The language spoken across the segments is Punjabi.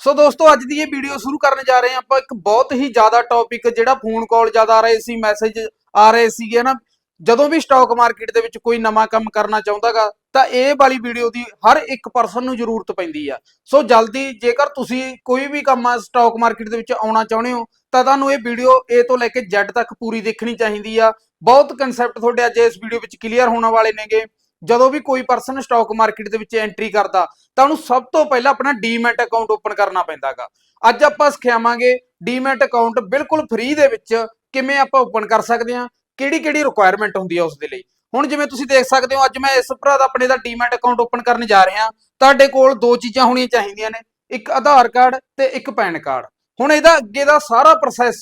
ਸੋ ਦੋਸਤੋ, ਅੱਜ ਦੀ ਇਹ ਵੀਡੀਓ ਸ਼ੁਰੂ ਕਰਨ ਜਾ ਰਹੇ ਹਾਂ ਆਪਾਂ। ਇੱਕ ਬਹੁਤ ਹੀ ਜ਼ਿਆਦਾ ਟੌਪਿਕ ਜਿਹੜਾ ਫੋਨ ਕਾਲ ਜ਼ਿਆਦਾ ਆ ਰਹੇ ਸੀ ਮੈਸੇਜ ਆ ਰਹੇ ਸੀਗੇ ਨਾ। ਜਦੋਂ ਵੀ ਸਟਾਕ ਮਾਰਕੀਟ ਦੇ ਵਿੱਚ ਕੋਈ ਨਵਾਂ ਕੰਮ ਕਰਨਾ ਚਾਹੁੰਦਾਗਾ, ਤਾਂ ਇਹ ਵਾਲੀ ਵੀਡੀਓ ਦੀ ਹਰ ਇੱਕ ਪਰਸਨ ਨੂੰ ਜ਼ਰੂਰਤ ਪੈਂਦੀ ਆ। ਸੋ ਜਲਦੀ, ਜੇਕਰ ਤੁਸੀਂ ਕੋਈ ਵੀ ਕੰਮ ਆ ਸਟਾਕ ਮਾਰਕੀਟ ਦੇ ਵਿੱਚ ਆਉਣਾ ਚਾਹੁੰਦੇ ਹੋ, ਤਾਂ ਤੁਹਾਨੂੰ ਇਹ ਵੀਡੀਓ A ਤੋਂ ਲੈ ਕੇ Z ਤੱਕ ਪੂਰੀ ਦੇਖਣੀ ਚਾਹੀਦੀ ਆ। ਬਹੁਤ ਕਨਸੈਪਟ ਤੁਹਾਡੇ ਅੱਜ ਇਸ ਵੀਡੀਓ ਵਿੱਚ ਕਲੀਅਰ ਹੋਣ ਵਾਲੇ ਨੇਗੇ। ਜਦੋਂ ਵੀ ਕੋਈ ਪਰਸਨ ਸਟਾਕ ਮਾਰਕੀਟ ਦੇ ਵਿੱਚ ਐਂਟਰੀ ਕਰਦਾ, ਤਾਂ ਉਹਨੂੰ ਸਭ ਤੋਂ ਪਹਿਲਾਂ ਆਪਣਾ ਡੀਮੈਟ ਅਕਾਊਂਟ ਓਪਨ ਕਰਨਾ ਪੈਂਦਾਗਾ। ਅੱਜ ਆਪਾਂ ਸਿਖਾਵਾਂਗੇ ਡੀਮੈਟ ਅਕਾਊਂਟ ਬਿਲਕੁਲ ਫ੍ਰੀ ਦੇ ਵਿੱਚ ਕਿਵੇਂ ਆਪਾਂ ਓਪਨ ਕਰ ਸਕਦੇ ਹਾਂ ਕਿਹੜੀ ਕਿਹੜੀ ਰਿਕੁਆਇਰਮੈਂਟ ਹੁੰਦੀ ਹੈ ਉਸ ਦੇ ਲਈ। ਹੁਣ ਜਿਵੇਂ ਤੁਸੀਂ ਦੇਖ ਸਕਦੇ ਹੋ, ਅੱਜ ਮੈਂ ਇਸ ਭਰਾ ਦਾ ਆਪਣੇ ਦਾ ਡੀਮੈਟ ਅਕਾਊਂਟ ਓਪਨ ਕਰਨ ਜਾ ਰਿਹਾ। ਤੁਹਾਡੇ ਕੋਲ ਦੋ ਚੀਜ਼ਾਂ ਹੋਣੀਆਂ ਚਾਹੀਦੀਆਂ ਨੇ, ਇੱਕ ਆਧਾਰ ਕਾਰਡ ਤੇ ਇੱਕ ਪੈਨ ਕਾਰਡ। ਹੁਣ ਇਹਦਾ ਅੱਗੇ ਦਾ ਸਾਰਾ ਪ੍ਰੋਸੈਸ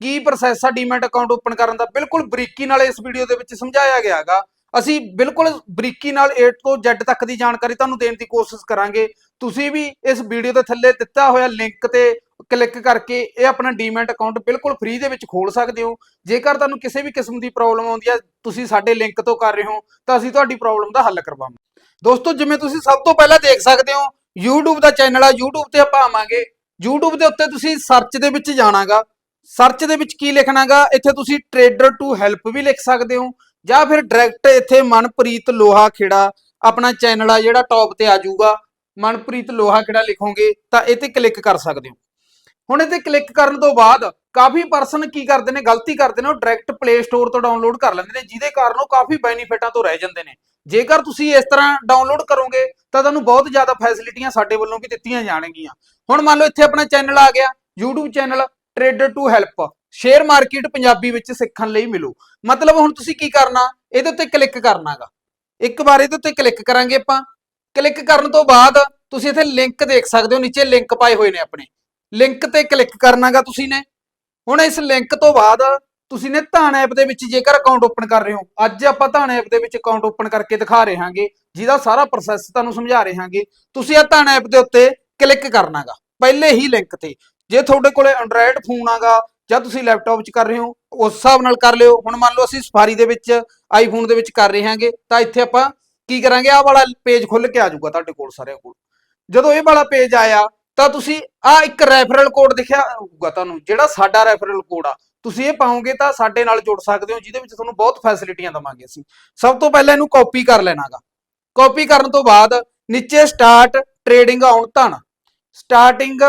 ਕੀ ਪ੍ਰੋਸੈਸ ਆ ਡੀਮੈਟ ਅਕਾਊਂਟ ਓਪਨ ਕਰਨ ਦਾ, ਬਿਲਕੁਲ ਬਰੀਕੀ ਨਾਲ ਇਸ ਵੀਡੀਓ ਦੇ ਵਿੱਚ ਸਮਝਾਇਆ ਗਿਆ ਹੈਗਾ ਅਸੀਂ ਬਿਲਕੁਲ ਬਰੀਕੀ ਨਾਲ A ਤੋਂ Z ਤੱਕ ਦੀ ਜਾਣਕਾਰੀ ਤੁਹਾਨੂੰ ਦੇਣ ਦੀ ਕੋਸ਼ਿਸ਼ ਕਰਾਂਗੇ। ਤੁਸੀਂ ਵੀ ਇਸ ਵੀਡੀਓ ਦੇ ਥੱਲੇ ਦਿੱਤਾ ਹੋਇਆ ਲਿੰਕ ਤੇ ਕਲਿੱਕ ਕਰਕੇ ਇਹ ਆਪਣਾ ਡੀਮੈਂਟ ਅਕਾਊਂਟ ਬਿਲਕੁਲ ਫ੍ਰੀ ਦੇ ਵਿੱਚ ਖੋਲ ਸਕਦੇ ਹੋ। ਜੇਕਰ ਤੁਹਾਨੂੰ ਕਿਸੇ ਵੀ ਕਿਸਮ ਦੀ ਪ੍ਰੋਬਲਮ ਆਉਂਦੀ ਹੈ ਤੁਸੀਂ ਸਾਡੇ ਲਿੰਕ ਤੋਂ ਕਰ ਰਹੇ ਹੋ, ਤਾਂ ਅਸੀਂ ਤੁਹਾਡੀ ਪ੍ਰੋਬਲਮ ਦਾ ਹੱਲ ਕਰਵਾਵਾਂਗੇ। ਦੋਸਤੋ, ਜਿਵੇਂ ਤੁਸੀਂ ਸਭ ਤੋਂ ਪਹਿਲਾਂ ਦੇਖ ਸਕਦੇ ਹੋ, YouTube ਦਾ ਚੈਨਲ ਆ। YouTube ਤੇ ਆਪਾਂ ਆਵਾਂਗੇ। YouTube ਦੇ ਉੱਤੇ ਤੁਸੀਂ ਸਰਚ ਦੇ ਵਿੱਚ ਜਾਣਾਗਾ। ਸਰਚ ਦੇ ਵਿੱਚ ਕੀ ਲਿਖਣਾਗਾ? ਇੱਥੇ ਤੁਸੀਂ ਟ੍ਰੇਡਰ ਟੂ ਹੈਲਪ ਵੀ ਲਿਖ ਸਕਦੇ ਹੋ। ਜਾਂ ਫਿਰ ਡਾਇਰੈਕਟ ਇੱਥੇ ਮਨਪ੍ਰੀਤ ਲੋਹਾ ਖੇੜਾ ਆਪਣਾ ਚੈਨਲ ਆ ਜਿਹੜਾ ਟੌਪ ਤੇ ਆ ਜਾਊਗਾ। ਮਨਪ੍ਰੀਤ ਲੋਹਾ ਖੇੜਾ ਲਿਖੋਗੇ ਤਾਂ ਇਹ ਤੇ ਕਲਿੱਕ ਕਰ ਸਕਦੇ ਹੋ। ਹੁਣ ਇਹ ਤੇ ਕਲਿੱਕ ਕਰਨ ਤੋਂ ਬਾਅਦ ਕਾਫੀ ਪਰਸਨ ਕੀ ਕਰਦੇ ਨੇ, ਗਲਤੀ ਕਰਦੇ ਨੇ, ਉਹ ਡਾਇਰੈਕਟ ਪਲੇ ਸਟੋਰ ਤੋਂ ਡਾਊਨਲੋਡ ਕਰ ਲੈਂਦੇ ਨੇ, ਜਿਹਦੇ ਕਾਰਨ ਉਹ ਕਾਫੀ ਬੈਨੀਫਿਟਾਂ ਤੋਂ ਰਹਿ ਜਾਂਦੇ ਨੇ। ਜੇਕਰ ਤੁਸੀਂ ਇਸ ਤਰ੍ਹਾਂ ਡਾਊਨਲੋਡ ਕਰੋਗੇ ਤਾਂ ਤੁਹਾਨੂੰ ਬਹੁਤ ਜ਼ਿਆਦਾ ਫੈਸਿਲਿਟੀਆਂ ਸਾਡੇ ਵੱਲੋਂ ਵੀ ਦਿੱਤੀਆਂ ਜਾਣਗੀਆਂ। ਹੁਣ ਮੰਨ ਲਓ ਇੱਥੇ ਆਪਣਾ ਚੈਨਲ ਆ ਗਿਆ, YouTube channel trader to help share market Punjabi ਵਿੱਚ ਸਿੱਖਣ ਲਈ ਮਿਲੂ। ਮਤਲਬ ਹੁਣ ਤੁਸੀਂ ਕੀ ਕਰਨਾ? ਇਹਦੇ ਉੱਤੇ ਕਲਿੱਕ ਕਰਨਾਗਾ। ਇੱਕ ਵਾਰ ਇਹਦੇ ਉੱਤੇ ਕਲਿੱਕ ਕਰਾਂਗੇ ਆਪਾਂ। ਕਲਿੱਕ ਕਰਨ ਤੋਂ ਬਾਅਦ ਤੁਸੀਂ ਇੱਥੇ ਲਿੰਕ ਦੇਖ ਸਕਦੇ ਹੋ, ਨੀਚੇ ਲਿੰਕ ਪਾਏ ਹੋਏ ਨੇ ਆਪਣੇ। ਲਿੰਕ ਤੇ ਕਲਿੱਕ ਕਰਨਾਗਾ ਤੁਸੀਂ ਨੇ। ਹੁਣ ਇਸ ਲਿੰਕ ਤੋਂ ਬਾਅਦ ਤੁਸੀਂ ਨੇ ਧਾਨ ਐਪ ਦੇ ਵਿੱਚ ਜੇਕਰ ਅਕਾਊਂਟ ਓਪਨ ਕਰ ਰਹੇ ਹੋ, ਅੱਜ ਆਪਾਂ ਧਾਨ ਐਪ ਦੇ ਵਿੱਚ ਅਕਾਊਂਟ ਓਪਨ ਕਰਕੇ ਦਿਖਾ ਰਹੇ ਹਾਂਗੇ, ਜਿਹਦਾ ਸਾਰਾ ਪ੍ਰੋਸੈਸ ਤੁਹਾਨੂੰ ਸਮਝਾ ਰਹੇ ਹਾਂਗੇ। ਤੁਸੀਂ ਇਹ ਧਾਨ ਐਪ ਦੇ ਉੱਤੇ ਕਲਿੱਕ ਕਰਨਾਗਾ। ਪਹਿਲੇ ਹੀ ਲਿੰਕ ਤੇ। ਜੇ ਤੁਹਾਡੇ ਕੋਲੇ ਐਂਡਰਾਇਡ ਫੋਨ ਆਗਾ ਜਾਂ ਤੁਸੀਂ ਲੈਪਟਾਪ 'ਚ ਕਰ ਰਹੇ ਹੋ, ਉਸ ਹਿਸਾਬ ਨਾਲ ਕਰ ਲਿਓ। ਹੁਣ ਮੰਨ ਲਓ ਅਸੀਂ ਸਫਾਰੀ ਦੇ ਵਿੱਚ ਆਈਫੋਨ ਦੇ ਵਿੱਚ ਕਰ ਰਹੇ ਹਾਂਗੇ, ਤਾਂ ਇੱਥੇ ਆਪਾਂ ਕੀ ਕਰਾਂਗੇ? ਆਹ ਵਾਲਾ ਪੇਜ ਖੁੱਲ ਕੇ ਆ ਜਾਊਗਾ ਤੁਹਾਡੇ ਕੋਲ, ਸਾਰਿਆਂ ਕੋਲ। ਜਦੋਂ ਇਹ ਵਾਲਾ ਪੇਜ ਆਇਆ, ਤਾਂ ਤੁਸੀਂ ਆ ਇੱਕ ਰੈਫਰਲ ਕੋਡ ਦਿਖਿਆ ਹੋਊਗਾ ਤੁਹਾਨੂੰ, ਜਿਹੜਾ ਸਾਡਾ ਰੈਫਰਲ ਕੋਡ ਆ। ਤੁਸੀਂ ਇਹ ਪਾਓਗੇ ਤਾਂ ਸਾਡੇ ਨਾਲ ਜੁੜ ਸਕਦੇ ਹੋ, ਜਿਹਦੇ ਵਿੱਚ ਤੁਹਾਨੂੰ ਬਹੁਤ ਫੈਸਿਲਿਟੀਆਂ ਦਵਾਂਗੇ ਅਸੀਂ। ਸਭ ਤੋਂ ਪਹਿਲਾਂ ਇਹਨੂੰ ਕਾਪੀ ਕਰ ਲੈਣਾਗਾ। ਕਾਪੀ ਕਰਨ ਤੋਂ ਬਾਅਦ, ਨੀਚੇ ਸਟਾਰਟ ਟ੍ਰੇਡਿੰਗ ਆਉਣ ਧਨ। ਸਟਾਰਟਿੰਗ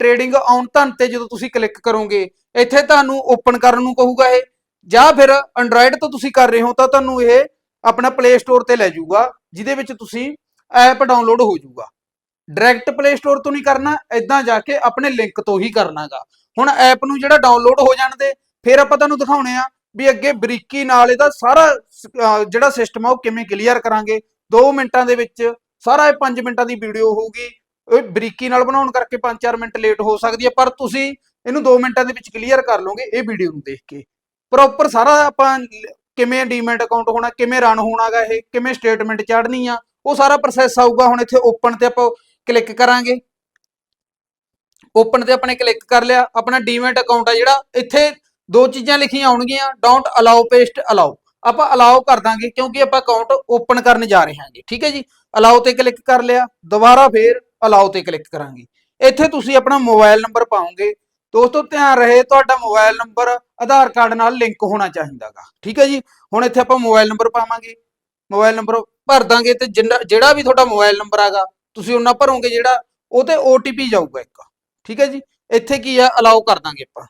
ਟ੍ਰੇਡਿੰਗ ਔਨ ਧਨ ਤੇ ਜਦੋਂ ਤੁਸੀਂ ਕਲਿੱਕ ਕਰੋਗੇ, ਇੱਥੇ ਤੁਹਾਨੂੰ ਓਪਨ ਕਰਨ ਨੂੰ ਕਹੂਗਾ ਇਹ। ਜਾਂ ਫਿਰ ਐਂਡਰਾਇਡ ਤੋਂ ਤੁਸੀਂ ਕਰ ਰਹੇ ਹੋ ਤਾਂ ਤੁਹਾਨੂੰ ਇਹ ਆਪਣਾ ਪਲੇ ਸਟੋਰ ਤੇ ਲੈ ਜਾਊਗਾ, ਜਿਹਦੇ ਵਿੱਚ ਤੁਸੀਂ ਐਪ ਡਾਊਨਲੋਡ ਹੋ ਜਾਊਗਾ। ਡਾਇਰੈਕਟ ਪਲੇ ਸਟੋਰ ਤੋਂ ਨਹੀਂ ਕਰਨਾ ਇਦਾਂ ਜਾ ਕੇ ਆਪਣੇ ਲਿੰਕ ਤੋਂ ਹੀ ਕਰਨਾਗਾ ਹੁਣ ਐਪ ਨੂੰ ਜਿਹੜਾ ਡਾਊਨਲੋਡ ਹੋ ਜਾਣ ਦੇ ਫਿਰ ਆਪਾਂ ਤੁਹਾਨੂੰ ਦਿਖਾਉਣੇ ਆ ਵੀ ਅੱਗੇ ਬਰੀਕੀ ਨਾਲ ਇਹਦਾ ਸਾਰਾ ਜਿਹੜਾ ਸਿਸਟਮ ਆ ਉਹ ਕਿਵੇਂ ਕਲੀਅਰ ਕਰਾਂਗੇ। 2 ਮਿੰਟਾਂ ਦੇ ਵਿੱਚ ਸਾਰਾ ਇਹ 5 ਮਿੰਟਾਂ ਦੀ ਵੀਡੀਓ ਹੋਊਗੀ। ਇਹ ਬਰੀਕੀ ਨਾਲ ਬਣਾਉਣ ਕਰਕੇ 5-4 ਮਿੰਟ ਲੇਟ ਹੋ ਸਕਦੀ ਹੈ, ਪਰ ਤੁਸੀਂ ਇਹਨੂੰ 2 ਮਿੰਟਾਂ ਦੇ ਵਿੱਚ ਕਲੀਅਰ ਕਰ ਲਓਗੇ ਇਹ ਵੀਡੀਓ ਨੂੰ ਦੇਖ ਕੇ। ਪ੍ਰੋਪਰ ਸਾਰਾ ਆਪਾਂ ਕਿਵੇਂ ਡੀਮੈਟ ਅਕਾਊਂਟ ਹੋਣਾ, ਕਿਵੇਂ ਰਨ ਹੋਣਾਗਾ ਇਹ, ਕਿਵੇਂ ਸਟੇਟਮੈਂਟ ਚੜ੍ਹਨੀ ਆ, ਉਹ ਸਾਰਾ ਪ੍ਰੋਸੈਸ ਆਊਗਾ, ਹੁਣ ਇੱਥੇ ਓਪਨ ਤੇ ਆਪਾਂ ਕਲਿੱਕ ਕਰਾਂਗੇ। ਓਪਨ ਤੇ ਆਪਣੇ ਕਲਿੱਕ ਕਰ ਲਿਆ, ਆਪਣਾ ਡੀਮੈਟ ਅਕਾਊਂਟ ਆ ਜਿਹੜਾ, ਇੱਥੇ ਦੋ ਚੀਜ਼ਾਂ ਲਿਖੀਆਂ ਆਉਣਗੀਆਂ ਡੋਂਟ ਅਲਾਓ ਪੇਸਟ ਅਲਾਓ ਆਪਾਂ ਅਲਾਓ ਕਰ ਦਾਂਗੇ, ਕਿਉਂਕਿ ਆਪਾਂ ਅਕਾਊਂਟ ਓਪਨ ਕਰਨ ਜਾ ਰਹੇ ਹਾਂਗੇ, ਠੀਕ ਹੈ ਜੀ? ਅਲਾਓ ਤੇ ਕਲਿੱਕ ਕਰ ਲਿਆ, ਦੁਬਾਰਾ ਫੇਰ ਅਲਾਓ ਤੇ ਕਲਿੱਕ ਕਰਾਂਗੇ। ਇੱਥੇ ਤੁਸੀਂ ਆਪਣਾ ਮੋਬਾਈਲ ਨੰਬਰ ਪਾਓਗੇ। ਦੋਸਤੋ, ਧਿਆਨ ਰਹੇ, ਤੁਹਾਡਾ ਮੋਬਾਈਲ ਨੰਬਰ ਆਧਾਰ ਕਾਰਡ ਨਾਲ ਲਿੰਕ ਹੋਣਾ ਚਾਹੀਦਾਗਾ। ਠੀਕ ਹੈ ਜੀ? ਹੁਣ ਇੱਥੇ ਆਪਾਂ ਮੋਬਾਈਲ ਨੰਬਰ ਪਾਵਾਂਗੇ। ਮੋਬਾਈਲ ਨੰਬਰ ਭਰ ਦਾਂਗੇ ਤੇ ਜਿੰਨਾ- ਜਿਹੜਾ ਵੀ ਤੁਹਾਡਾ ਮੋਬਾਈਲ ਨੰਬਰ ਆਗਾ, ਤੁਸੀਂ ਉਹਨਾਂ ਭਰੋਗੇ ਜਿਹੜਾ, ਉਹ ਤੇ OTP ਜਾਊਗਾ ਇੱਕ। ਠੀਕ ਹੈ ਜੀ? ਇੱਥੇ ਕੀ ਆ? ਅਲਾਓ ਕਰ ਦਾਂਗੇ ਆਪਾਂ।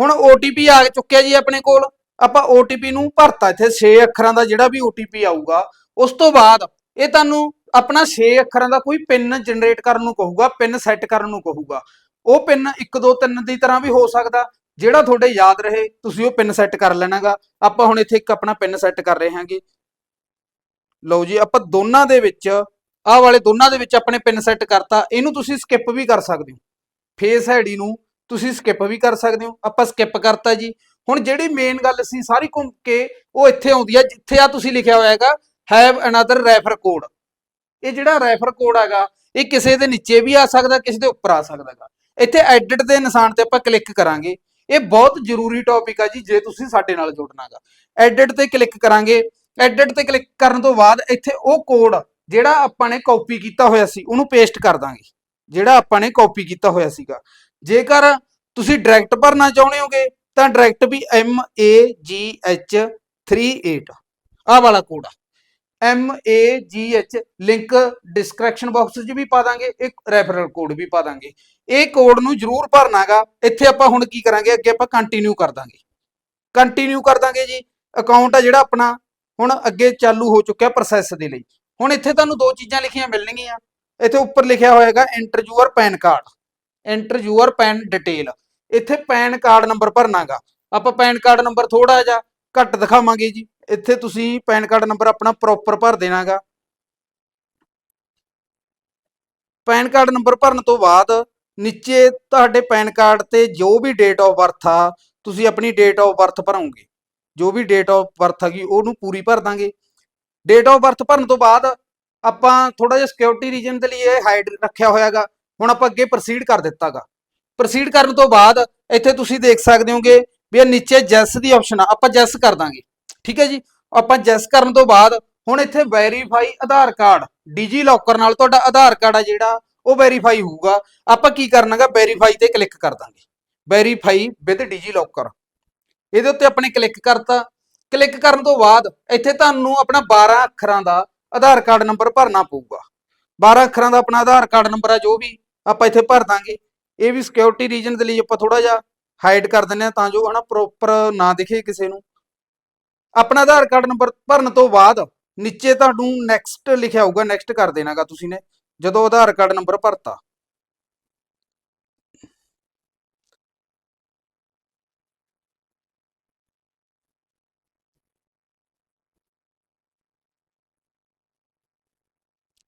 ਹੁਣ OTP ਆ ਚੁੱਕਿਆ ਜੀ ਆਪਣੇ ਕੋਲ। ਆਪਾਂ OTP ਨੂੰ ਭਰਤਾ। ਇੱਥੇ 6 ਅੱਖਰਾਂ ਦਾ ਜਿਹੜਾ ਵੀ OTP ਆਊਗਾ, ਉਸ ਤੋਂ ਬਾਅਦ ਇਹ ਤੁਹਾਨੂੰ ਆਪਣਾ 6 ਅੱਖਰਾਂ ਦਾ ਕੋਈ ਪਿੰਨ ਜਨਰੇਟ ਕਰਨ ਨੂੰ ਕਹੂਗਾ ਪਿੰਨ ਸੈੱਟ ਕਰਨ ਨੂੰ ਕਹੂਗਾ। ਉਹ ਪਿੰਨ 1 2 3 ਦੀ ਤਰ੍ਹਾਂ ਵੀ ਹੋ ਸਕਦਾ। ਜਿਹੜਾ ਤੁਹਾਡੇ ਯਾਦ ਰਹੇ, ਤੁਸੀਂ ਉਹ ਪਿੰਨ ਸੈੱਟ ਕਰ ਲੈਣਾਗਾ। ਆਪਾਂ ਹੁਣ ਇੱਥੇ ਇੱਕ ਆਪਣਾ ਪਿੰਨ ਸੈੱਟ ਕਰ ਰਹੇ ਹਾਂਗੇ। ਲਓ ਜੀ, ਆਪਾਂ ਦੋਨਾਂ ਦੇ ਵਿੱਚ, ਆਹ ਵਾਲੇ ਦੋਨਾਂ ਦੇ ਵਿੱਚ ਆਪਣੇ ਪਿੰਨ ਸੈੱਟ ਕਰਤਾ। ਇਹਨੂੰ ਤੁਸੀਂ ਸਕਿਪ ਵੀ ਕਰ ਸਕਦੇ ਹੋ। ਫੇਸ ਹੈਡੀ ਨੂੰ ਤੁਸੀਂ ਸਕਿਪ ਵੀ ਕਰ ਸਕਦੇ ਹੋ। ਆਪਾਂ ਸਕਿਪ ਕਰਤਾ ਜੀ। ਹੁਣ ਜਿਹੜੀ ਮੇਨ ਗੱਲ ਸੀ ਸਾਰੀ ਘੁੰਮ ਕੇ ਉਹ ਇੱਥੇ ਆਉਂਦੀ ਆ। ਜਿੱਥੇ ਆ ਤੁਸੀਂ ਲਿਖਿਆ ਹੋਇਆ ਹੈਗਾ ਹੈਵ ਅਨਦਰ ਰੈਫਰ ਕੋਡ ਇਹ ਜਿਹੜਾ ਰੈਫਰ ਕੋਡ ਹੈਗਾ, ਇਹ ਕਿਸੇ ਦੇ ਨੀਚੇ ਵੀ ਆ ਸਕਦਾ, ਕਿਸੇ ਦੇ ਉੱਪਰ ਆ ਸਕਦਾ ਹੈਗਾ। ਇੱਥੇ ਐਡਿਟ ਦੇ ਨਿਸ਼ਾਨ ਤੇ ਆਪਾਂ ਕਲਿੱਕ ਕਰਾਂਗੇ। ਇਹ ਬਹੁਤ ਜ਼ਰੂਰੀ ਟੌਪਿਕ ਆ ਜੀ, ਜੇ ਤੁਸੀਂ ਸਾਡੇ ਨਾਲ ਜੁੜਨਾਗਾ ਐਡਿਟ ਤੇ ਕਲਿੱਕ ਕਰਾਂਗੇ। ਐਡਿਟ ਤੇ ਕਲਿੱਕ ਕਰਨ ਤੋਂ ਬਾਅਦ ਇੱਥੇ ਉਹ ਕੋਡ ਜਿਹੜਾ ਆਪਾਂ ਨੇ ਕਾਪੀ ਕੀਤਾ ਹੋਇਆ ਸੀ, ਉਹਨੂੰ ਪੇਸਟ ਕਰ ਦਾਂਗੇ। ਜਿਹੜਾ ਆਪਾਂ ਨੇ ਕਾਪੀ ਕੀਤਾ ਹੋਇਆ ਸੀਗਾ। ਜੇਕਰ ਤੁਸੀਂ ਡਾਇਰੈਕਟ ਭਰਨਾ ਚਾਹੁੰਦੇ ਹੋਗੇ, ਤਾਂ ਡਾਇਰੈਕਟ ਵੀ M A G H 38 ਆਹ ਵਾਲਾ ਕੋਡ ਆ। M ਏ ਜੀ H ਲਿੰਕ ਡਿਸਕ੍ਰਿਪਸ਼ਨ ਬਾਕਸ 'ਚ ਵੀ ਪਾ ਦਾਂਗੇ, ਇੱਕ ਰੈਫਰਲ ਕੋਡ ਵੀ ਪਾ ਦਾਂਗੇ। ਇਹ ਕੋਡ ਨੂੰ ਜ਼ਰੂਰ ਭਰਨਾਗਾ ਇੱਥੇ ਆਪਾਂ ਹੁਣ ਕੀ ਕਰਾਂਗੇ, ਅੱਗੇ ਆਪਾਂ ਕੰਟੀਨਿਊ ਕਰ ਦਾਂਗੇ। ਕੰਟੀਨਿਊ ਕਰ ਦਾਂਗੇ ਜੀ। ਅਕਾਊਂਟ ਆ ਜਿਹੜਾ ਆਪਣਾ, ਹੁਣ ਅੱਗੇ ਚਾਲੂ ਹੋ ਚੁੱਕਿਆ ਪ੍ਰੋਸੈਸ ਦੇ ਲਈ। ਹੁਣ ਇੱਥੇ ਤੁਹਾਨੂੰ ਦੋ ਚੀਜ਼ਾਂ ਲਿਖੀਆਂ ਮਿਲਣਗੀਆਂ। ਇੱਥੇ ਉੱਪਰ ਲਿਖਿਆ ਹੋਏਗਾ enter your PAN card enter your PAN detail ਇੱਥੇ ਪੈਨ ਕਾਰਡ ਨੰਬਰ ਭਰਨਾਗਾ ਆਪਾਂ ਪੈਨ ਕਾਰਡ ਨੰਬਰ ਥੋੜਾ ਜਿਹਾ ਘੱਟ ਦਿਖਾਵਾਂਗੇ ਜੀ। ਇੱਥੇ ਤੁਸੀਂ ਪੈਨ ਕਾਰਡ ਨੰਬਰ ਆਪਣਾ ਪ੍ਰੋਪਰ ਭਰ ਦੇਣਾਗਾ। ਪੈਨ ਕਾਰਡ ਨੰਬਰ ਭਰਨ ਤੋਂ ਬਾਅਦ ਨੀਚੇ ਤੁਹਾਡੇ ਪੈਨ ਕਾਰਡ ਤੇ ਜੋ ਵੀ ਡੇਟ ਆਫ ਬਰਥ ਆ, ਤੁਸੀਂ ਆਪਣੀ ਡੇਟ ਆਫ ਬਰਥ ਭਰੋਗੇ। ਜੋ ਵੀ ਡੇਟ ਆਫ ਬਰਥ ਹੈਗੀ, ਉਹਨੂੰ ਪੂਰੀ ਭਰ ਦਾਂਗੇ। ਡੇਟ ਆਫ ਬਰਥ ਭਰਨ ਤੋਂ ਬਾਅਦ ਆਪਾਂ ਥੋੜਾ ਜਿਹਾ ਸਿਕਿਉਰਿਟੀ ਰੀਜਨ ਦੇ ਲਈ ਇਹ ਹਾਈਡ ਰੱਖਿਆ ਹੋਇਆਗਾ। ਹੁਣ ਆਪਾਂ ਅੱਗੇ ਪ੍ਰੋਸੀਡ ਕਰ ਦਿੱਤਾਗਾ। ਪ੍ਰੋਸੀਡ ਕਰਨ ਤੋਂ ਬਾਅਦ ਇੱਥੇ ਤੁਸੀਂ ਦੇਖ ਸਕਦੇ ਹੋਗੇ ਵੀ ਇਹ ਨੀਚੇ ਜੈਸ ਦੀ ਆਪਸ਼ਨ ਆ, ਆਪਾਂ ਜੈਸ ਕਰ ਦਾਂਗੇ। ਠੀਕ ਹੈ ਜੀ? ਆਪਾਂ ਜੈਸ ਕਰਨ ਤੋਂ ਬਾਅਦ ਹੁਣ ਇੱਥੇ verify Aadhaar card DigiLocker ਨਾਲ ਤੁਹਾਡਾ ਆਧਾਰ ਕਾਰਡ ਆ ਜਿਹੜਾ, ਉਹ ਵੈਰੀਫਾਈ ਹੋਊਗਾ। ਆਪਾਂ ਕੀ ਕਰਨਾਗਾ? ਵੈਰੀਫਾਈ ਤੇ ਕਲਿੱਕ ਕਰ ਦਾਂਗੇ। ਵੈਰੀਫਾਈ ਵਿਦ ਡੀਜੀ ਲੋਕਰ ਇਹਦੇ ਉੱਤੇ ਆਪਣੇ ਕਲਿੱਕ ਕਰਤਾ। ਕਲਿੱਕ ਕਰਨ ਤੋਂ ਬਾਅਦ ਇੱਥੇ ਤੁਹਾਨੂੰ ਆਪਣਾ 12 ਅੱਖਰਾਂ ਦਾ ਆਧਾਰ ਕਾਰਡ ਨੰਬਰ ਭਰਨਾ ਪਊਗਾ। 12 ਅੱਖਰਾਂ ਦਾ ਆਪਣਾ ਆਧਾਰ ਕਾਰਡ ਨੰਬਰ ਆ ਜੋ ਵੀ ਆਪਾਂ ਇੱਥੇ ਭਰ ਦਾਂਗੇ। ਇਹ ਵੀ ਸਿਕਿਉਰਿਟੀ ਰੀਜਨ ਦੇ ਲਈ ਆਪਾਂ ਥੋੜਾ ਜਿਹਾ ਹਾਈਡ ਕਰ ਦਿੰਦੇ ਆ ਤਾਂ ਜੋ ਹਨਾ ਪ੍ਰੋਪਰ ਨਾ ਦਿਖੇ ਕਿਸੇ ਨੂੰ। ਆਪਣਾ ਆਧਾਰ ਕਾਰਡ ਨੰਬਰ ਭਰਨ ਤੋਂ ਬਾਅਦ ਨੀਚੇ ਤੁਹਾਨੂੰ ਨੈਕਸਟ ਲਿਖਿਆ ਹੋਊਗਾ ਨੈਕਸਟ ਕਰ ਦੇਣਾਗਾ ਤੁਸੀਂ ਨੇ ਜਦੋਂ ਆਧਾਰ ਕਾਰਡ ਨੰਬਰ ਭਰਤਾ।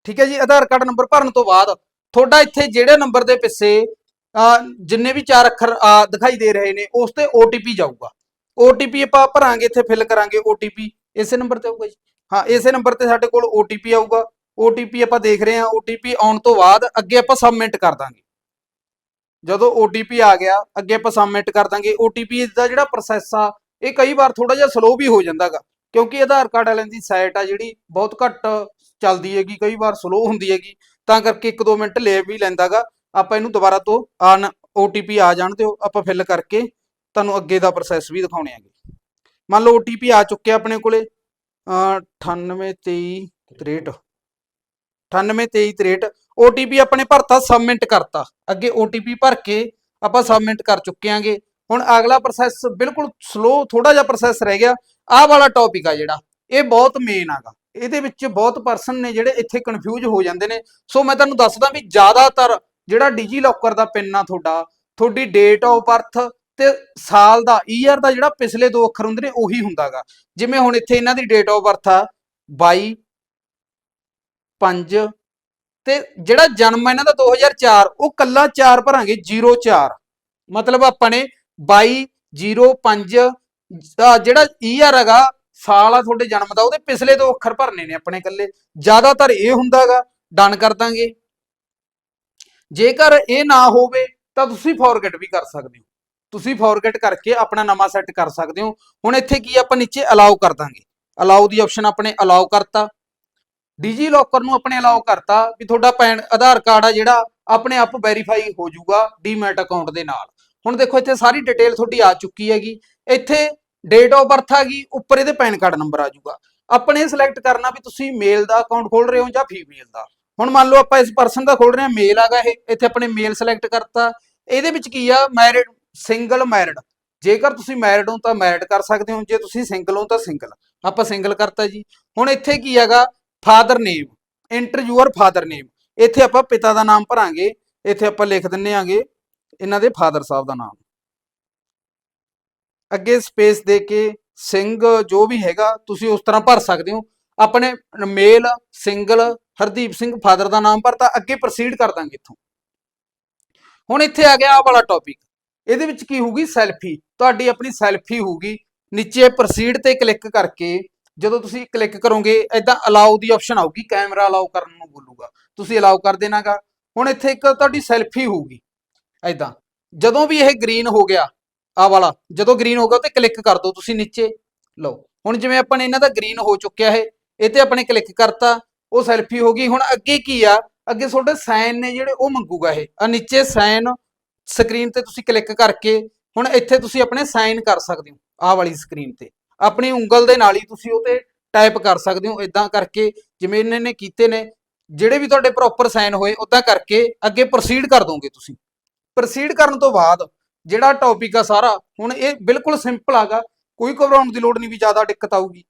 ਠੀਕ ਹੈ ਜੀ ਆਧਾਰ ਕਾਰਡ ਨੰਬਰ ਭਰਨ ਤੋਂ ਬਾਅਦ ਤੁਹਾਡਾ ਇੱਥੇ ਜਿਹੜੇ ਨੰਬਰ ਦੇ ਪਿੱਛੇ ਅਹ, ਜਿੰਨੇ ਵੀ ਚਾਰ ਅੱਖਰ ਆ ਦਿਖਾਈ ਦੇ ਰਹੇ ਨੇ ਉਸ ਤੇ OTP ਜਾਊਗਾ। OTP ਆਪਾਂ ਭਰਾਂਗੇ, ਇੱਥੇ ਫਿਲ ਕਰਾਂਗੇ OTP ਇਸੇ ਨੰਬਰ ਤੇ ਆਊਗਾ ਜੀ। ਹਾਂ, ਇਸੇ ਨੰਬਰ ਤੇ ਸਾਡੇ ਕੋਲ OTP ਆਊਗਾ। OTP ਆਪਾਂ ਦੇਖ ਰਹੇ ਹਾਂ OTP ਆਉਣ ਤੋਂ ਬਾਅਦ ਅੱਗੇ ਆਪਾਂ ਸਬਮਿਟ ਕਰ ਦਾਂਗੇ। ਜਦੋਂ OTP ਆ ਗਿਆ, ਅੱਗੇ ਆਪਾਂ ਸਬਮਿਟ ਕਰ ਦਾਂਗੇ। OTP ਦਾ ਜਿਹੜਾ ਪ੍ਰੋਸੈਸ ਆ, ਇਹ ਕਈ ਵਾਰ ਥੋੜਾ ਜਿਹਾ ਸਲੋ ਵੀ ਹੋ ਜਾਂਦਾਗਾ ਕਿਉਂਕਿ ਆਧਾਰ ਕਾਰਡ ਵਾਲਿਆਂ ਦੀ ਸਾਈਟ ਆ ਜਿਹੜੀ ਬਹੁਤ ਘੱਟ ਚੱਲਦੀ ਹੈਗੀ, ਕਈ ਵਾਰ ਸਲੋ ਹੁੰਦੀ ਹੈਗੀ। ਤਾਂ ਕਰਕੇ 1-2 ਮਿੰਟ ਲੈ ਵੀ ਲੈਂਦਾਗਾ ਆਪਾਂ ਇਹਨੂੰ ਦੁਬਾਰਾ ਤੋਂ ਆਨ OTP ਆ ਜਾਣ ਦਿਓ, ਆਪਾਂ ਫਿਲ ਕਰਕੇ ਤੁਹਾਨੂੰ ਅੱਗੇ ਦਾ ਪ੍ਰੋਸੈਸ ਵੀ ਦਿਖਾਉਣੇ ਹੈਗੇ। ਮੰਨ ਲਓ OTP ਆ ਚੁੱਕਿਆ ਆਪਣੇ ਕੋਲੇ, ਅਹ 982363 982363 OTP ਆਪਣੇ ਭਰਤਾ ਸਬਮਿਟ ਕਰਤਾ। ਅੱਗੇ OTP ਭਰ ਕੇ ਆਪਾਂ ਸਬਮਿਟ ਕਰ ਚੁੱਕੇ ਆਂਗੇ। ਹੁਣ ਅਗਲਾ ਪ੍ਰੋਸੈਸ ਬਿਲਕੁਲ ਸਲੋ ਥੋੜਾ ਜਿਹਾ ਪ੍ਰੋਸੈਸ ਰਹਿ ਗਿਆ। ਆਹ ਵਾਲਾ ਟੌਪਿਕ ਆ ਜਿਹੜਾ, ਇਹ ਬਹੁਤ ਮੇਨ ਆਗਾ। ਇਹਦੇ ਵਿੱਚ ਬਹੁਤ ਪਰਸਨ ਨੇ ਜਿਹੜੇ ਇੱਥੇ ਕਨਫਿਊਜ਼ ਹੋ ਜਾਂਦੇ ਨੇ। ਸੋ ਮੈਂ ਤੁਹਾਨੂੰ ਦੱਸਦਾ ਵੀ ਜ਼ਿਆਦਾਤਰ ਜਿਹੜਾ ਡਿਜੀ ਲੋਕਰ ਦਾ ਪਿੰਨ ਆ ਤੁਹਾਡਾ, ਤੁਹਾਡੀ ਡੇਟ ਆਫ ਬਰਥ ਤੇ ਸਾਲ ਦਾ ਈਅਰ ਦਾ ਜਿਹੜਾ ਪਿਛਲੇ ਦੋ ਅੱਖਰ ਹੁੰਦੇ ਨੇ, ਉਹੀ ਹੁੰਦਾਗਾ। ਜਿਵੇਂ ਹੁਣ ਇੱਥੇ ਇਹਨਾਂ ਦੀ ਡੇਟ ਆਫ ਬਰਥ ਆ 22 5 ਤੇ ਜਿਹੜਾ ਜਨਮ ਇਹਨਾਂ ਦਾ 2004 ਉਹ ਕੱਲਾ 4 ਭਰਾਂਗੇ 04 ਮਤਲਬ ਆਪਾਂ ਨੇ 22 05 ਅਹ ਜਿਹੜਾ ਈਅਰ ਹੈਗਾ, ਸਾਲ ਆ ਤੁਹਾਡੇ ਜਨਮ ਦਾ, ਉਹਦੇ ਪਿਛਲੇ ਦੋ ਅੱਖਰ ਭਰਨੇ ਨੇ ਆਪਣੇ ਕੱਲੇ ਜ਼ਿਆਦਾਤਰ ਇਹ ਹੁੰਦਾਗਾ ਡਨ ਕਰ ਦਾਂਗੇ। ਜੇਕਰ ਇਹ ਨਾ ਹੋਵੇ, ਤਾਂ ਤੁਸੀਂ ਫੋਰਗੇਟ ਵੀ ਕਰ ਸਕਦੇ ਹੋ। ਤੁਸੀਂ ਫੋਰਗੇਟ ਕਰਕੇ ਆਪਣਾ ਨਵਾਂ ਸੈੱਟ ਕਰ ਸਕਦੇ ਹੋ। ਹੁਣ ਇੱਥੇ ਕੀ ਆਪਾਂ ਨੀਚੇ ਅਲਾਉ ਕਰ ਦਾਂਗੇ। ਅਲਾਉ ਦੀ ਆਪਸ਼ਨ ਆਪਣੇ ਅਲਾਉ ਕਰਤਾ। ਡੀਜੀ ਲੋਕਰ ਨੂੰ ਆਪਣੇ ਅਲਾਉ ਕਰਤਾ ਵੀ ਤੁਹਾਡਾ ਪੈਨ, ਆਧਾਰ ਕਾਰਡ ਆ ਜਿਹੜਾ, ਆਪਣੇ ਆਪ ਵੈਰੀਫਾਈ ਹੋ ਜਾਊਗਾ ਡੀਮੈਟ ਅਕਾਊਂਟ ਦੇ ਨਾਲ। ਹੁਣ ਦੇਖੋ, ਇੱਥੇ ਸਾਰੀ ਡਿਟੇਲ ਤੁਹਾਡੀ ਆ ਚੁੱਕੀ ਹੈਗੀ। ਇੱਥੇ ਡੇਟ ਆਫ ਬਰਥ ਆ ਗਈ, ਉੱਪਰ ਇਹਦੇ ਪੈਨ ਕਾਰਡ ਨੰਬਰ ਆ ਜਾਊਗਾ। ਆਪਣੇ ਸਿਲੈਕਟ ਕਰਨਾ ਵੀ ਤੁਸੀਂ ਮੇਲ ਦਾ ਅਕਾਊਂਟ ਖੋਲ ਰਹੇ ਹੋ ਜਾਂ ਫੀਮੇਲ ਦਾ। ਹੁਣ ਮੰਨ ਲਓ ਆਪਾਂ ਇਸ ਪਰਸਨ ਦਾ ਖੋਲ ਰਹੇ ਹਾਂ ਮੇਲ ਆਗਾ ਇਹ। ਇੱਥੇ ਆਪਣੇ ਮੇਲ ਸਿਲੈਕਟ ਕਰਤਾ। ਇਹਦੇ ਵਿੱਚ ਕੀ ਆ ਮੈਰਿਡ ਸਿੰਗਲ ਮੈਰਿਡ ਜੇਕਰ ਤੁਸੀਂ ਮੈਰਿਡ ਹੋ ਤਾਂ ਮੈਰਿਡ ਕਰ ਸਕਦੇ ਹੋ, ਜੇ ਤੁਸੀਂ ਸਿੰਗਲ ਹੋ ਤਾਂ ਸਿੰਗਲ ਆਪਾਂ ਸਿੰਗਲ ਕਰਤਾ ਜੀ। ਹੁਣ ਇੱਥੇ ਕੀ ਹੈਗਾ? Father name enter father name ਇੱਥੇ ਆਪਾਂ ਪਿਤਾ ਦਾ ਨਾਮ ਭਰਾਂਗੇ। ਇੱਥੇ ਆਪਾਂ ਲਿਖ ਦਿੰਨੇ ਆਂਗੇ ਇਹਨਾਂ ਦੇ ਫਾਦਰ ਸਾਹਿਬ ਦਾ ਨਾਮ। ਅੱਗੇ ਸਪੇਸ ਦੇ ਕੇ ਸਿੰਘ ਜੋ ਵੀ ਹੈਗਾ, ਤੁਸੀਂ ਉਸ ਤਰ੍ਹਾਂ ਭਰ ਸਕਦੇ ਹੋ। ਆਪਣੇ male single Hardeep Singh father ਦਾ ਨਾਮ ਭਰਤਾ। ਅੱਗੇ ਪ੍ਰੋਸੀਡ ਕਰ ਦਾਂਗੇ ਇੱਥੋਂ। ਹੁਣ ਇੱਥੇ ਆ ਗਿਆ ਆ ਵਾਲਾ ਟੌਪਿਕ ਇਹਦੇ ਵਿੱਚ ਕੀ ਹੋਊਗੀ ਸੈਲਫੀ ਤੁਹਾਡੀ ਆਪਣੀ ਸੈਲਫੀ ਹੋਊਗੀ। ਨੀਚੇ ਪ੍ਰੋਸੀਡ ਤੇ ਕਲਿੱਕ ਕਰਕੇ ਜਦੋਂ ਤੁਸੀਂ ਕਲਿੱਕ ਕਰੋਗੇ ਇਦਾਂ ਅਲਾਉ ਦੀ ਆਪਸ਼ਨ ਆਊਗੀ ਕੈਮਰਾ ਅਲਾਉ ਕਰਨ ਨੂੰ ਬੋਲੂਗਾ। ਤੁਸੀਂ ਅਲਾਉ ਕਰ ਦੇਣਾਗਾ। ਹੁਣ ਇੱਥੇ ਇੱਕ ਤੁਹਾਡੀ ਸੈਲਫੀ ਹੋਊਗੀ ਐਦਾਂ ਜਦੋਂ ਵੀ ਇਹ ਗ੍ਰੀਨ ਹੋ ਗਿਆ ਆ ਵਾਲਾ, ਜਦੋਂ ਗ੍ਰੀਨ ਹੋ ਗਿਆ ਤੇ ਕਲਿੱਕ ਕਰ ਦਿਓ ਤੁਸੀਂ ਨੀਚੇ। ਲਓ, ਹੁਣ ਜਿਵੇਂ ਆਪਾਂ ਨੇ ਇਹਨਾਂ ਦਾ ਗ੍ਰੀਨ ਹੋ ਚੁੱਕਿਆ ਹੈ, ਇਹ ਤੇ ਆਪਣੇ ਕਲਿੱਕ ਕਰਤਾ, ਉਹ ਸੈਲਫੀ ਹੋ ਗਈ। ਹੁਣ ਅੱਗੇ ਕੀ ਆ? ਅੱਗੇ ਤੁਹਾਡੇ ਸਾਈਨ ਨੇ ਜਿਹੜੇ, ਉਹ ਮੰਗੂਗਾ ਇਹ। ਆ ਨੀਚੇ ਸਾਈਨ ਸਕਰੀਨ ਤੇ ਤੁਸੀਂ ਕਲਿੱਕ ਕਰਕੇ ਹੁਣ ਇੱਥੇ ਤੁਸੀਂ ਆਪਣੇ ਸਾਈਨ ਕਰ ਸਕਦੇ ਹੋ, ਆਹ ਵਾਲੀ ਸਕਰੀਨ ਤੇ। ਆਪਣੀ ਉਂਗਲ ਦੇ ਨਾਲ ਹੀ ਤੁਸੀਂ ਉਹ ਤੇ ਟਾਈਪ ਕਰ ਸਕਦੇ ਹੋ ਇਦਾਂ ਕਰਕੇ ਜਿਵੇਂ ਇਹਨਾਂ ਨੇ ਕੀਤੇ ਨੇ, ਜਿਹੜੇ ਵੀ ਤੁਹਾਡੇ ਪ੍ਰੋਪਰ ਸਾਈਨ ਹੋਏ ਉਦਾਂ ਕਰਕੇ ਅੱਗੇ ਪ੍ਰੋਸੀਡ ਕਰ ਦੋਗੇ ਤੁਸੀਂ। ਪ੍ਰੋਸੀਡ ਕਰਨ ਤੋਂ ਬਾਅਦ ਜਿਹੜਾ ਟੌਪਿਕ ਆ ਸਾਰਾ, ਹੁਣ ਇਹ ਬਿਲਕੁਲ ਸਿੰਪਲ ਆਗਾ, ਕੋਈ ਘਬਰਾਉਣ ਦੀ ਲੋੜ ਨਹੀਂ ਵੀ ਜ਼ਿਆਦਾ ਦਿੱਕਤ ਆਊਗੀ।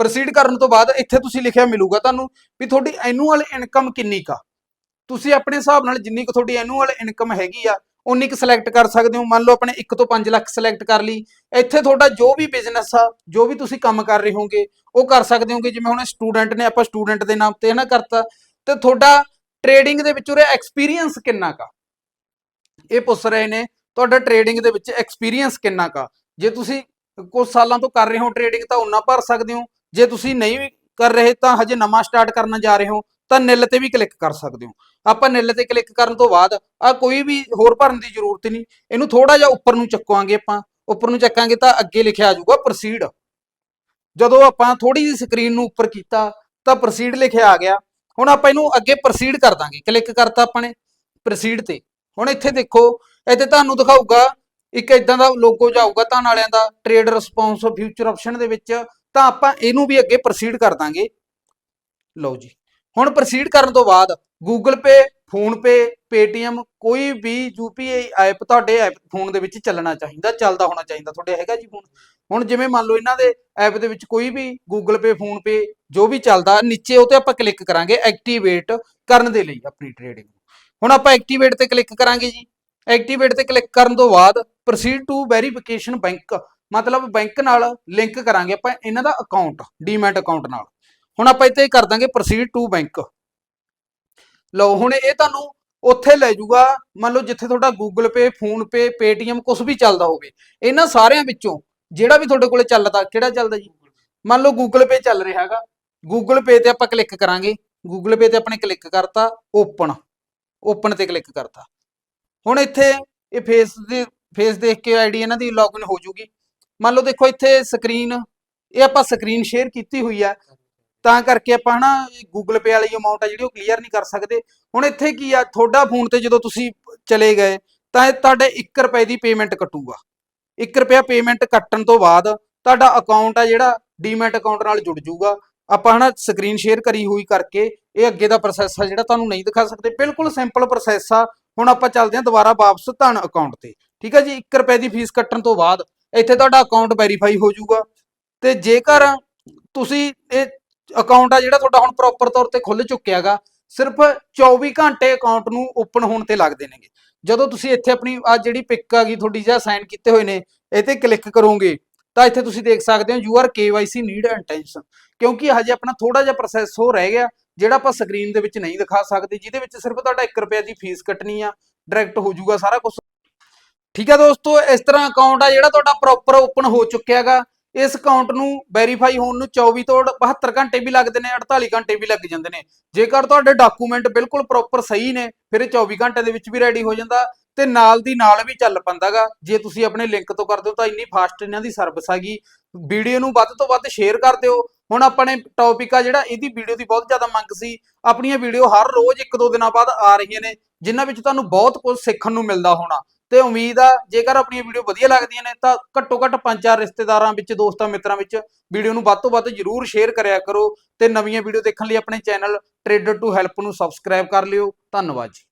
ਪ੍ਰੋਸੀਡ ਕਰਨ ਤੋਂ ਬਾਅਦ ਇੱਥੇ ਤੁਸੀਂ ਲਿਖਿਆ ਮਿਲੂਗਾ ਤੁਹਾਨੂੰ ਵੀ ਤੁਹਾਡੀ ਐਨੂਅਲ ਇਨਕਮ ਕਿੰਨੀ ਕਾ ਤੁਸੀਂ ਆਪਣੇ ਹਿਸਾਬ ਨਾਲ ਜਿੰਨੀ ਕੁ ਤੁਹਾਡੀ ਐਨੂਅਲ ਇਨਕਮ ਹੈਗੀ ਆ ਉਨੀ ਕੁ ਸਿਲੈਕਟ ਕਰ ਸਕਦੇ ਹੋ। ਮੰਨ ਲਓ ਆਪਣੇ 1 ਤੋਂ 5 ਲੱਖ ਸਿਲੈਕਟ ਕਰ ਲਈ। ਇੱਥੇ ਤੁਹਾਡਾ ਜੋ ਵੀ ਬਿਜ਼ਨਸ ਆ, ਜੋ ਵੀ ਤੁਸੀਂ ਕੰਮ ਕਰ ਰਹੇ ਹੋਗੇ, ਉਹ ਕਰ ਸਕਦੇ ਹੋਗੇ। ਜਿਵੇਂ ਹੁਣ ਸਟੂਡੈਂਟ ਨੇ, ਆਪਾਂ ਸਟੂਡੈਂਟ ਦੇ ਨਾਮ ਤੇ ਹਨਾ ਕਰਤਾ। ਤੇ ਤੁਹਾਡਾ ਟ੍ਰੇਡਿੰਗ ਦੇ ਵਿੱਚ ਉਰੇ ਐਕਸਪੀਰੀਅੰਸ ਕਿੰਨਾ ਕਾ ਇਹ ਪੁੱਛ ਰਹੇ ਨੇ, ਤੁਹਾਡਾ ਟ੍ਰੇਡਿੰਗ ਦੇ ਵਿੱਚ ਐਕਸਪੀਰੀਅੰਸ ਕਿੰਨਾ ਕਾ ਜੇ ਤੁਸੀਂ ਕੁਝ ਸਾਲਾਂ ਤੋਂ ਕਰ ਰਹੇ ਹੋ ਟ੍ਰੇਡਿੰਗ ਤਾਂ ਉਨਾ ਭਰ ਸਕਦੇ ਹੋ। ਜੇ ਤੁਸੀਂ ਨਹੀਂ ਕਰ ਰਹੇ, ਤਾਂ ਹਜੇ ਨਵਾਂ ਸਟਾਰਟ ਕਰਨ ਜਾ ਰਹੇ ਹੋ। ਤਾਂ ਨਿੱਲ ਤੇ ਵੀ ਕਲਿੱਕ ਕਰ ਸਕਦੇ ਹੋ। ਆਪਾਂ ਨਿੱਲ ਤੇ ਕਲਿੱਕ ਕਰਨ ਤੋਂ ਬਾਅਦ ਆ ਕੋਈ ਵੀ ਹੋਰ ਭਰਨ ਦੀ ਜ਼ਰੂਰਤ ਨਹੀਂ। ਇਹਨੂੰ ਥੋੜਾ ਜਿਹਾ ਉੱਪਰ ਨੂੰ ਚੱਕਾਂਗੇ ਆਪਾਂ। ਉੱਪਰ ਨੂੰ ਚੱਕਾਂਗੇ ਤਾਂ ਅੱਗੇ ਲਿਖਿਆ ਆ ਜਾਊਗਾ ਪ੍ਰੋਸੀਡ ਜਦੋਂ ਆਪਾਂ ਥੋੜੀ ਜਿਹੀ ਸਕਰੀਨ ਨੂੰ ਉੱਪਰ ਕੀਤਾ, ਤਾਂ ਪ੍ਰੋਸੀਡ ਲਿਖਿਆ ਆ ਗਿਆ। ਹੁਣ ਆਪਾਂ ਇਹਨੂੰ ਅੱਗੇ ਪ੍ਰੋਸੀਡ ਕਰ ਦਾਂਗੇ। ਕਲਿੱਕ ਕਰਤਾ ਆਪਾਂ ਨੇ ਪ੍ਰੋਸੀਡ ਤੇ। ਹੁਣ ਇੱਥੇ ਦੇਖੋ, ਇੱਥੇ ਤੁਹਾਨੂੰ ਦਿਖਾਊਗਾ, ਇੱਕ ਇਦਾਂ ਦਾ ਲੋਗੋ ਜਾਊਗਾ ਤਾਂ ਵਾਲਿਆਂ ਦਾ ਟ੍ਰੇਡ ਰਿਸਪੌਂਸ ਫਿਊਚਰ ਆਪਸ਼ਨ ਦੇ ਵਿੱਚ। ਤਾਂ ਆਪਾਂ ਇਹਨੂੰ ਵੀ ਅੱਗੇ ਪ੍ਰੋਸੀਡ ਕਰ ਦਾਂਗੇ। ਲਓ ਜੀ। ਹੁਣ ਪ੍ਰੋਸੀਡ ਕਰਨ ਤੋਂ ਬਾਅਦ Google Pay PhonePe Paytm, ਕੋਈ ਵੀ UPI ਐਪ ਤੁਹਾਡੇ ਐਪ ਫੋਨ ਦੇ ਵਿੱਚ ਚੱਲਣਾ ਚਾਹੀਦਾ, ਚੱਲਦਾ ਹੋਣਾ ਚਾਹੀਦਾ ਤੁਹਾਡੇ ਹੈਗਾ ਜੀ ਫੋਨ ਹੁਣ ਜਿਵੇਂ ਮੰਨ ਲਓ ਇਹਨਾਂ ਦੇ ਐਪ ਦੇ ਵਿੱਚ ਕੋਈ ਵੀ Google Pay ਪੇ ਜੋ ਵੀ ਚੱਲਦਾ, ਨੀਚੇ ਉਹ ਤੇ ਆਪਾਂ ਕਲਿੱਕ ਕਰਾਂਗੇ ਐਕਟੀਵੇਟ ਕਰਨ ਦੇ ਲਈ ਆਪਣੀ ਟ੍ਰੇਡਿੰਗ ਹੁਣ ਆਪਾਂ ਐਕਟੀਵੇਟ ਤੇ ਕਲਿੱਕ ਕਰਾਂਗੇ ਜੀ। ਐਕਟੀਵੇਟ ਤੇ ਕਲਿੱਕ ਕਰਨ ਤੋਂ ਬਾਅਦ ਪ੍ਰੋਸੀਡ ਟੂ ਵੈਰੀਫਿਕੇਸ਼ਨ ਬੈਂਕ ਮਤਲਬ ਬੈਂਕ ਨਾਲ ਲਿੰਕ ਕਰਾਂਗੇ ਆਪਾਂ ਇਹਨਾਂ ਦਾ ਅਕਾਊਂਟ ਡੀਮੈਟ ਅਕਾਊਂਟ ਨਾਲ। ਹੁਣ ਆਪਾਂ ਇੱਥੇ ਕਰ ਦਾਂਗੇ ਪ੍ਰੋਸੀਡ ਟੂ ਬੈਂਕ ਲਓ, ਹੁਣ ਇਹ ਤੁਹਾਨੂੰ ਉੱਥੇ ਲੈ ਜਾਊਗਾ, ਮੰਨ ਲਓ ਜਿੱਥੇ ਤੁਹਾਡਾ Google Pay PhonePe Paytm ਕੁਝ ਵੀ ਚੱਲਦਾ ਹੋਵੇ, ਇਹਨਾਂ ਸਾਰਿਆਂ ਵਿੱਚੋਂ ਜਿਹੜਾ ਵੀ ਤੁਹਾਡੇ ਕੋਲੇ ਚੱਲਦਾ, ਕਿਹੜਾ ਚੱਲਦਾ ਜੀ? ਮੰਨ ਲਓ Google Pay ਚੱਲ ਰਿਹਾ ਹੈਗਾ, Google Pay ਤੇ ਆਪਾਂ ਕਲਿੱਕ ਕਰਾਂਗੇ, Google Pay ਤੇ ਆਪਣੇ ਕਲਿੱਕ ਕਰਤਾ ਓਪਨ ਓਪਨ ਤੇ ਕਲਿੱਕ ਕਰਤਾ। ਹੁਣ ਇੱਥੇ ਇਹ ਫੇਸ ਦੀ ਫੇਸ ਦੇਖ ਕੇ ਆਈਡੀ ਇਹਨਾਂ ਦੀ ਲੌਗਇਨ ਹੋ ਜੂਗੀ ਮੰਨ ਲਓ ਦੇਖੋ ਇੱਥੇ ਸਕਰੀਨ ਇਹ ਆਪਾਂ ਸਕਰੀਨ ਸ਼ੇਅਰ ਕੀਤੀ ਹੋਈ ਆ ਤਾਂ ਕਰਕੇ ਆਪਾਂ ਹਨਾ Google Pay ਵਾਲੀ ਅਮਾਉਂਟ ਆ ਜਿਹੜੀ ਉਹ ਕਲੀਅਰ ਨਹੀਂ ਕਰ ਸਕਦੇ। ਹੁਣ ਇੱਥੇ ਕੀ ਆ, ਤੁਹਾਡਾ ਫੋਨ ਤੇ ਜਦੋਂ ਤੁਸੀਂ ਚਲੇ ਗਏ, ਤਾਂ ਇਹ ਤੁਹਾਡੇ 1 ਰੁਪਏ ਦੀ ਪੇਮੈਂਟ ਕੱਟੂਗਾ। 1 ਰੁਪਿਆ ਪੇਮੈਂਟ ਕੱਟਣ ਤੋਂ ਬਾਅਦ ਤੁਹਾਡਾ ਅਕਾਊਂਟ ਆ ਜਿਹੜਾ ਡੀਮੈਟ ਅਕਾਊਂਟ ਨਾਲ ਜੁੜ ਜਾਊਗਾ। ਆਪਾਂ ਹਨਾ ਸਕਰੀਨ ਸ਼ੇਅਰ ਕਰੀ ਹੋਈ ਕਰਕੇ ਇਹ ਅੱਗੇ ਦਾ ਪ੍ਰੋਸੈਸ ਆ ਜਿਹੜਾ ਤੁਹਾਨੂੰ ਨਹੀਂ ਦਿਖਾ ਸਕਦੇ। ਬਿਲਕੁਲ ਸਿੰਪਲ ਪ੍ਰੋਸੈਸ ਆ। ਹੁਣ ਆਪਾਂ ਚੱਲਦੇ ਹਾਂ ਦੁਬਾਰਾ ਵਾਪਸ ਧਨ ਅਕਾਊਂਟ ਤੇ। ਠੀਕ ਹੈ ਜੀ 1 ਰੁਪਏ ਦੀ ਫੀਸ ਕੱਟਣ ਤੋਂ ਬਾਅਦ ਇੱਥੇ ਤੁਹਾਡਾ ਅਕਾਊਂਟ ਵੈਰੀਫਾਈ ਹੋ ਜਾਊਗਾ। ਤੇ ਜੇਕਰ ਤੁਸੀਂ ਇਹ ਅਕਾਊਂਟ ਆ ਜਿਹੜਾ ਤੁਹਾਡਾ ਹੁਣ ਪ੍ਰੋਪਰ ਤੌਰ ਤੇ ਖੁੱਲ ਚੁੱਕਿਆਗਾ ਸਿਰਫ 24 ਘੰਟੇ ਅਕਾਊਂਟ ਨੂੰ ਓਪਨ ਹੋਣ ਤੇ ਲੱਗਦੇ ਨੇਗੇ ਜਦੋਂ ਤੁਸੀਂ ਇੱਥੇ ਆਪਣੀ ਆ ਜਿਹੜੀ ਪਿਕ ਆ ਗਈ ਤੁਹਾਡੀ ਜਿਹੜਾ ਸਾਈਨ ਕੀਤੇ ਹੋਏ ਨੇ ਇਹ ਤੇ ਕਲਿੱਕ ਕਰੋਗੇ, ਤਾਂ ਇੱਥੇ ਤੁਸੀਂ ਦੇਖ ਸਕਦੇ ਹੋ you are KYC need attention ਕਿਉਂਕਿ ਹਜੇ ਆਪਣਾ ਥੋੜਾ ਜਿਹਾ ਪ੍ਰੋਸੈਸ ਹੋ ਰਹਿ ਗਿਆ, ਜਿਹੜਾ ਆਪਾਂ ਸਕਰੀਨ ਦੇ ਵਿੱਚ ਨਹੀਂ ਦਿਖਾ ਸਕਦੇ, ਜਿਹਦੇ ਵਿੱਚ ਸਿਰਫ ਤੁਹਾਡਾ 1 ਰੁਪਏ ਦੀ ਫੀਸ ਕੱਟਣੀ ਆ ਡਾਇਰੈਕਟ ਹੋ ਜਾਊਗਾ ਸਾਰਾ ਕੁਝ ਠੀਕ ਹੈ ਦੋਸਤੋ, ਇਸ ਤਰ੍ਹਾਂ ਅਕਾਊਂਟ ਆ ਜਿਹੜਾ ਤੁਹਾਡਾ ਪ੍ਰੋਪਰ ਓਪਨ ਹੋ ਚੁੱਕਿਆਗਾ ਇਸ ਅਕਾਊਂਟ ਨੂੰ ਵੈਰੀਫਾਈ ਹੋਣ ਨੂੰ 24 ਤੋਂ 72 ਘੰਟੇ ਵੀ ਲੱਗਦੇ ਨੇ 48 ਘੰਟੇ ਵੀ ਲੱਗ ਜਾਂਦੇ ਨੇ। ਜੇਕਰ ਤੁਹਾਡੇ ਡਾਕੂਮੈਂਟ ਬਿਲਕੁਲ ਪ੍ਰੋਪਰ ਸਹੀ ਨੇ, ਫਿਰ ਇਹ 24 ਘੰਟੇ ਦੇ ਵਿੱਚ ਵੀ ਰੈਡੀ ਹੋ ਜਾਂਦਾ ਤੇ ਨਾਲ ਦੀ ਨਾਲ ਵੀ ਚੱਲ ਪੰਦਾਗਾ। ਜੇ ਤੁਸੀਂ ਆਪਣੇ ਲਿੰਕ ਤੋਂ ਕਰਦੇ ਹੋ ਤਾਂ ਇੰਨੀ ਫਾਸਟ ਇਹਨਾਂ ਦੀ ਸਰਵਿਸ ਹੈਗੀ ਵੀਡੀਓ ਨੂੰ ਵੱਧ ਤੋਂ ਵੱਧ ਸ਼ੇਅਰ ਕਰ ਦਿਓ। ਹੁਣ ਆਪਣੇ ਟੌਪਿਕ ਆ ਜਿਹੜਾ, ਇਹਦੀ ਵੀਡੀਓ ਦੀ ਬਹੁਤ ਜ਼ਿਆਦਾ ਮੰਗ ਸੀ। ਆਪਣੀਆਂ ਵੀਡੀਓ ਹਰ ਰੋਜ਼ ਇੱਕ ਦੋ ਦਿਨਾਂ ਬਾਅਦ ਆ ਰਹੀਆਂ ਨੇ, ਜਿਨ੍ਹਾਂ ਵਿੱਚ ਤੁਹਾਨੂੰ ਬਹੁਤ ਕੁਝ ਸਿੱਖਣ ਨੂੰ ਮਿਲਦਾ ਹੋਣਾ। ਤੇ ਉਮੀਦ ਆ, ਜੇਕਰ ਆਪਣੀਆਂ ਵੀਡੀਓ ਵਧੀਆ ਲੱਗਦੀਆਂ ਨੇ, ਤਾਂ ਘੱਟੋ ਘੱਟ ਪੰਜ ਚਾਰ ਰਿਸ਼ਤੇਦਾਰਾਂ ਵਿੱਚ, ਦੋਸਤਾਂ ਮਿੱਤਰਾਂ ਵਿੱਚ ਵੀਡੀਓ ਨੂੰ ਵੱਧ ਤੋਂ ਵੱਧ ਜਰੂਰ ਸ਼ੇਅਰ ਕਰਿਆ ਕਰੋ ਤੇ ਨਵੀਆਂ ਵੀਡੀਓ ਦੇਖਣ ਲਈ ਆਪਣੇ ਚੈਨਲ ਟ੍ਰੇਡਰ ਟੂ ਹੈਲਪ ਨੂੰ ਸਬਸਕ੍ਰਾਈਬ ਕਰ ਲਿਓ। ਧੰਨਵਾਦ ਜੀ।